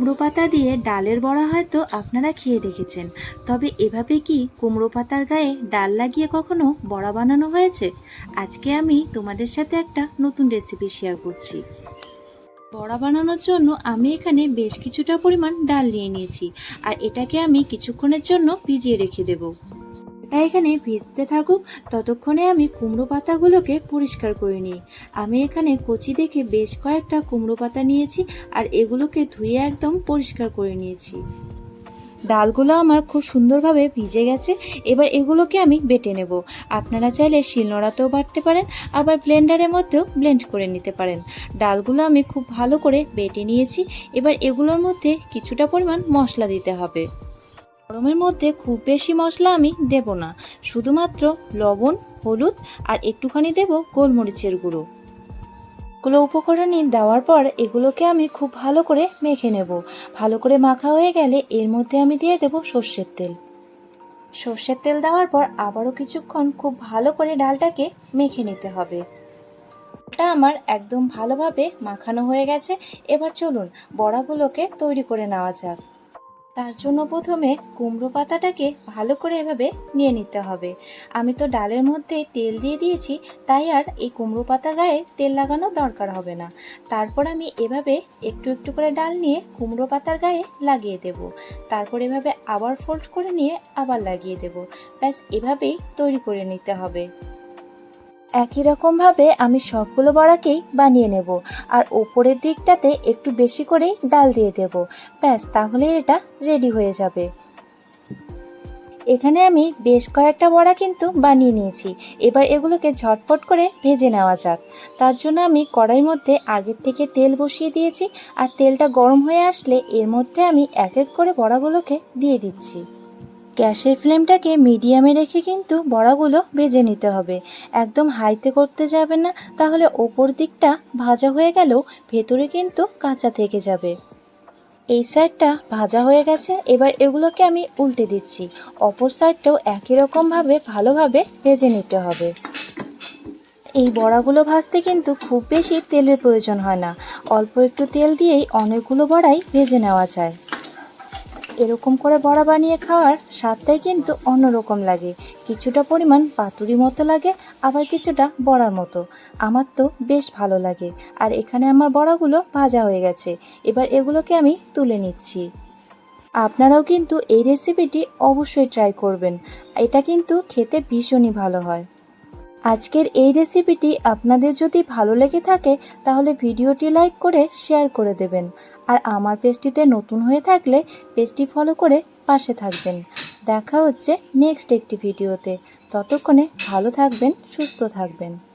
কুমড়ো পাতা দিয়ে ডালের বড়া হয়তো আপনারা খেয়ে দেখেছেন। তবে এভাবে কি কুমড়ো পাতার গায়ে ডাল লাগিয়ে কখনো বড়া বানানো হয়েছে? আজকে আমি তোমাদের সাথে একটা নতুন রেসিপি শেয়ার করছি। বড়া বানানোর জন্য আমি এখানে বেশ কিছুটা পরিমাণ ডাল নিয়ে নিয়েছি। আর এটাকে আমি কিছুক্ষণের জন্য ভিজিয়ে রেখে দেব। এটা এখানে ভিজতে থাকুক, ততক্ষণে আমি কুমড়ো পাতাগুলোকে পরিষ্কার করে নিই। আমি এখানে কচি দেখে বেশ কয়েকটা কুমড়ো পাতা নিয়েছি আর এগুলোকে ধুয়ে একদম পরিষ্কার করে নিয়েছি। ডালগুলো আমার খুব সুন্দরভাবে ভিজে গেছে, এবার এগুলোকে আমি বেটে নেব। আপনারা চাইলে শিলনোড়াতেও বাটতে পারেন, আবার ব্লেন্ডারের মধ্যেও ব্লেন্ড করে নিতে পারেন। ডালগুলো আমি খুব ভালো করে বেটে নিয়েছি, এবার এগুলোর মধ্যে কিছুটা পরিমাণ মশলা দিতে হবে। গরমের মধ্যে খুব বেশি মশলা আমি দেব না। শুধুমাত্র লবণ, হলুদ আর একটুখানি দেব গোলমরিচের গুঁড়ো। এগুলো উপকরণই দেওয়ার পর এগুলোকে আমি খুব ভালো করে মেখে নেব। ভালো করে মাখা হয়ে গেলে এর মধ্যে আমি দিয়ে দেব সর্ষের তেল। সর্ষের তেল দেওয়ার পর আবারও কিছুক্ষণ খুব ভালো করে ডালটাকে মেখে নিতে হবে। ডালটা আমার একদম ভালোভাবে মাখানো হয়ে গেছে। এবার চলুন বড়াগুলোকে তৈরি করে নেওয়া যাক। তার জন্য প্রথমে কুমড়ো পাতাটাকে ভালো করে এভাবে নিয়ে নিতে হবে। আমি তো ডালের মধ্যে তেল দিয়ে দিয়েছি, তাই আর এই কুমড়ো পাতা গায়ে তেল লাগানো দরকার হবে না। তারপর আমি এভাবে একটু একটু করে ডাল নিয়ে কুমড়ো পাতার গায়ে লাগিয়ে দেব। তারপর এভাবে আবার ফোল্ড করে নিয়ে আবার লাগিয়ে দেব। ব্যাস, এভাবেই তৈরি করে নিতে হবে। একই রকমভাবে আমি সবগুলো বড়াকেই বানিয়ে নেব আর ওপরের দিকটাতে একটু বেশি করেই ডাল দিয়ে দেব। ব্যাস তাহলে এটা রেডি হয়ে যাবে। এখানে আমি বেশ কয়েকটা বড়া কিন্তু বানিয়ে নিয়েছি। এবার এগুলোকে ঝটপট করে ভেজে নেওয়া যাক। তার জন্য আমি কড়াইয়ের মধ্যে আগের থেকে তেল বসিয়ে দিয়েছি আর তেলটা গরম হয়ে আসলে এর মধ্যে আমি এক এক করে বড়াগুলোকে দিয়ে দিচ্ছি। গ্যাসের ফ্লেমটাকে মিডিয়ামে রেখে কিন্তু বড়াগুলো ভেজে নিতে হবে। একদম হাইতে করতে যাবে না, তাহলে ওপর দিকটা ভাজা হয়ে গেলেও ভেতরে কিন্তু কাঁচা থেকে যাবে। এই সাইডটা ভাজা হয়ে গেছে, এবার এগুলোকে আমি উল্টে দিচ্ছি। অপর সাইডটাও একই রকমভাবে ভালোভাবে ভেজে নিতে হবে। এই বড়াগুলো ভাজতে কিন্তু খুব বেশি তেলের প্রয়োজন হয় না। অল্প একটু তেল দিয়েই অনেকগুলো বড়াই ভেজে নেওয়া যায়। এরকম করে বড়া বানিয়ে খাওয়ার স্বাদটাই কিন্তু অন্যরকম লাগে। কিছুটা পরিমাণ পাতুরি মতো লাগে, আবার কিছুটা বড়ার মতো। আমার তো বেশ ভালো লাগে। আর এখানে আমার বড়াগুলো ভাজা হয়ে গেছে। এবার এগুলোকে আমি তুলে নিচ্ছি। আপনারাও কিন্তু এই রেসিপিটি অবশ্যই ট্রাই করবেন। এটা কিন্তু খেতে ভীষণই ভালো হয়। আজকের এই রেসিপিটি আপনাদের যদি ভালো লেগে থাকে, তাহলে ভিডিওটি লাইক করে শেয়ার করে দেবেন। আর আমার পেজটিতে নতুন হয়ে থাকলে পেজটি ফলো করে পাশে থাকবেন। দেখা হচ্ছে নেক্সট একটি ভিডিওতে। ততক্ষণে ভালো থাকবেন, সুস্থ থাকবেন।